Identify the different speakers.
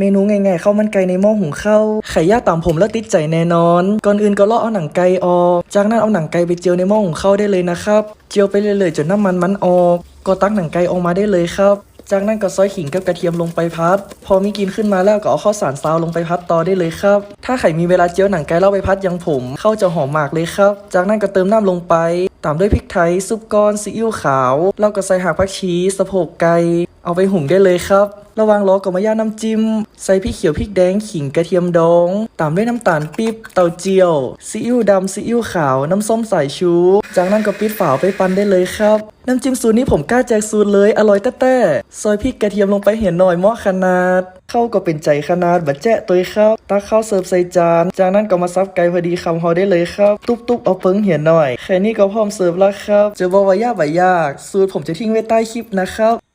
Speaker 1: เมนูง่ายๆข้าวมันไก่ในหม้อหุงข้าวไข่ย่างตามผมแล้วติดใจแน่นอน ก่อนอื่นก็ลอกเอาหนังไก่ออก จากนั้นเอาหนังไก่ไปเจียวในหม้อหุงข้าวได้เลยนะครับ เจียวไปเรื่อยๆจนน้ำมันมันออก ก็ตักหนังไก่ออกมาได้เลยครับ จากนั้นก็ซอยขิงกับกระเทียมลงไปพัด พอมีกินขึ้นมาแล้วก็เอาข้าวสารซาวลงไปพัดต่อได้เลยครับ ถ้าใครมีเวลาเจียวหนังไก่เล่าไปพัดยังผมข้าวจะหอมมากเลยครับ จากนั้นก็เติมน้ำลงไป ตามด้วยพริกไทยซุปก้อนซีอิ๊วขาวแล้วก็ใส่หางผักชีสะโพกไก่ เอาไปหุงได้เลยครับ ระว่างรอก็มาย่าน้ำจิ้ม ใส่พริกเขียวพริกแดงขิงกระเทียมดอง ตามด้วยน้ำตาลปี๊บเต้าเจี้ยว ซีอิ๊วดำซีอิ๊วขาว น้ำส้มสายชู จากนั้นก็ปิดฝาไปปั่นได้เลยครับ น้ำจิ้มสูตรนี้ผมกล้าแจกสูตรเลย อร่อยแต้ๆซอยพริกกระเทียมลงไปเห็นหน่อยเหมาะขนาด เข้าก็เป็นใจขนาดบัดแจ๊ะตัวครับ ตักข้าวเสิร์ฟใส่จาน จากนั้นก็มาซับไก่พอดีคำเฮาได้เลยครับ ตุ๊บๆเอาเปิ้งเหียนหน่อย แค่นี้ก็พร้อมเสิร์ฟแล้วครับจะบอกว่ายากบ่ยาก สูตรผมจะทิ้งไว้ใต้คลิปนะครับ